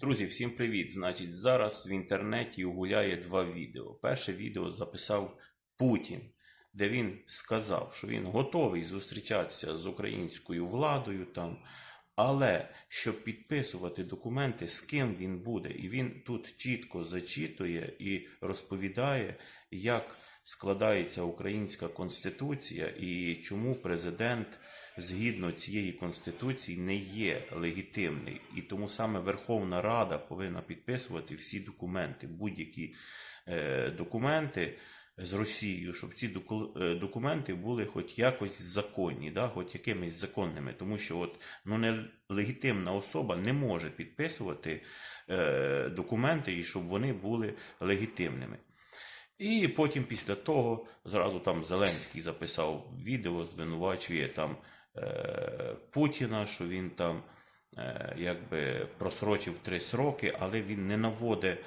Друзі, всім привіт! Значить, зараз в інтернеті гуляє два відео. Перше відео записав Путін, де він сказав, що він готовий зустрічатися з українською владою там, але щоб підписувати документи, з ким він буде. І він тут чітко зачитує і розповідає, як складається українська конституція і чому президент згідно цієї конституції не є легітимний. І тому саме Верховна Рада повинна підписувати всі документи, будь-які е, документи з Росією, щоб ці е, документи були хоч якось законні, да, хоч якимись законними. Тому що от, ну, нелегітимна особа не може підписувати е, документи, і щоб вони були легітимними. І потім після того зразу там Зеленський записав відео, звинувачує там Путіна, що він там е, якби просрочив три сроки, але він не наводить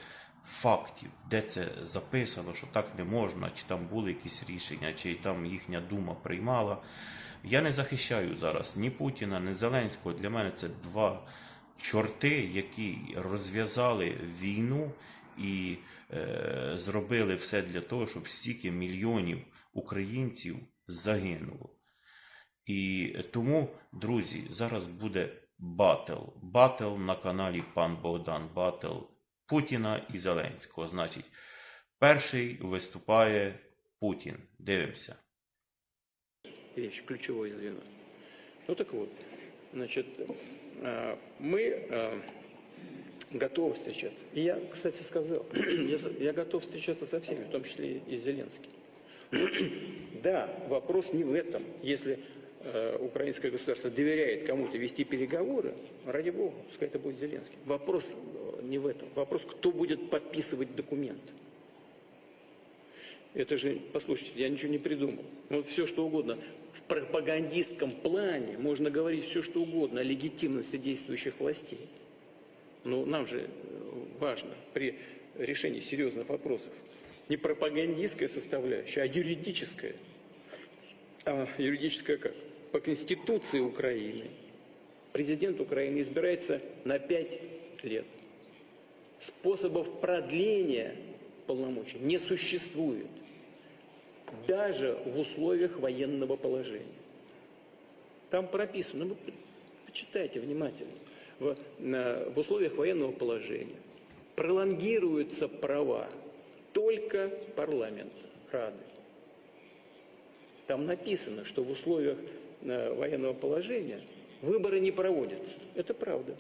фактів, де це записано, що так не можна, чи там були якісь рішення, чи там їхня дума приймала. Я не захищаю зараз ні Путіна, ні Зеленського. Для мене це два чорти, які розв'язали війну і е, зробили все для того, щоб стільки мільйонів українців загинуло. І тому, друзі, зараз буде батл. Батл на каналі Пан Богдан. Батл Путіна і Зеленського. Значить, перший виступає Путін. Дивимося. вещь, ключевое звено. Ну так вот, значит, э, мы э, готовы встречаться. И я, кстати, сказал, я, за- я готов встречаться со всеми, в том числе и с Зеленским. Да, вопрос не в этом. Если э, украинское государство доверяет кому-то вести переговоры, ради бога, пускай это будет Зеленский. Вопрос э, не в этом. Вопрос, кто будет подписывать документ. Это же, послушайте, я ничего не придумал. Ну, Вот все, что угодно. В пропагандистском плане можно говорить все, что угодно о легитимности действующих властей. Но нам же э, важно при решении серьезных вопросов не пропагандистская составляющая, а юридическая. А юридическая как? По Конституции Украины президент Украины избирается на пять лет. Способов продления полномочий не существует. Даже в условиях военного положения. Там прописано, ну, вы почитайте внимательно. В, в условиях военного положения пролонгируются права только парламента, Рады. Там написано, что в условиях военного положения выборы не проводятся. Это правда.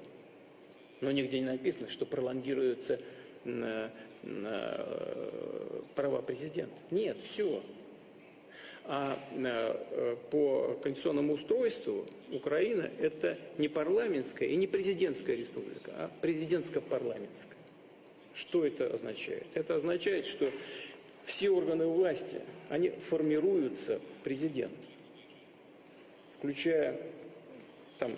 Но нигде не написано, что пролонгируются на, э, права президента. Нет, все. А э, по конституционному устройству Украина это не парламентская и не президентская республика, а президентско-парламентская. Что это означает? Это означает, что все органы власти, они формируются президентом, включая там,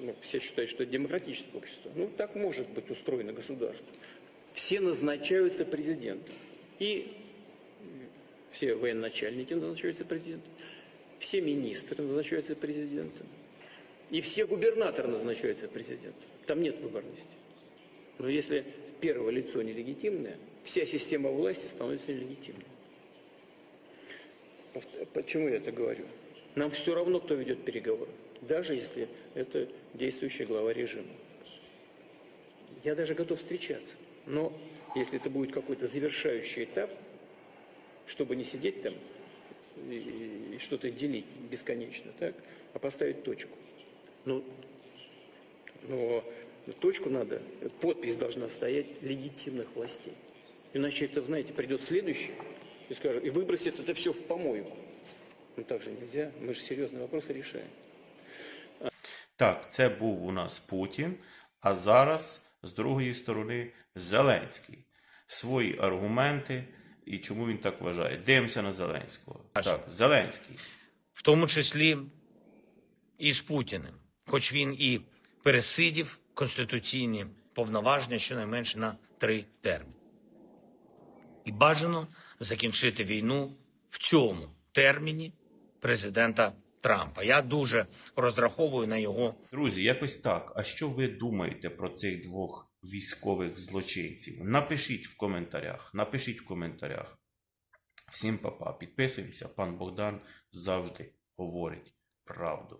ну, все считают, что это демократическое общество. Ну, так может быть устроено государство. Все назначаются президентом. И все военачальники назначаются президентом, все министры назначаются президентом, и все губернаторы назначаются президентом. Там нет выборности. Но если первое лицо нелегитимное, вся система власти становится нелегитимной. Почему я это говорю? Нам все равно, кто ведет переговоры, даже если это действующий глава режима. Я даже готов встречаться. Но если это будет какой-то завершающий этап, чтобы не сидеть там и, что-то делить бесконечно, так, а поставить точку. Ну, но точку надо, подпись должна стоять легитимных властей. Иначе это, знаете, придет следующий и скажет, и выбросит это все в помойку. Ну так же нельзя, мы же серьезные вопросы решаем. Так, це був у нас Путін, а зараз з другої сторони Зеленський. Свої аргументи і чому він так вважає. Дивимося на Зеленського. Так, Зеленський. в тому числі і з Путіним, хоч він і пересидів конституційні повноваження щонайменше на три терміни. І бажано закінчити війну в цьому терміні президента Трампа. Я дуже розраховую на його друзі. Якось так. А що ви думаєте про цих двох військових злочинців? Напишіть в коментарях. Напишіть в коментарях. Всім, папа, підписуємося. Пан Богдан завжди говорить правду.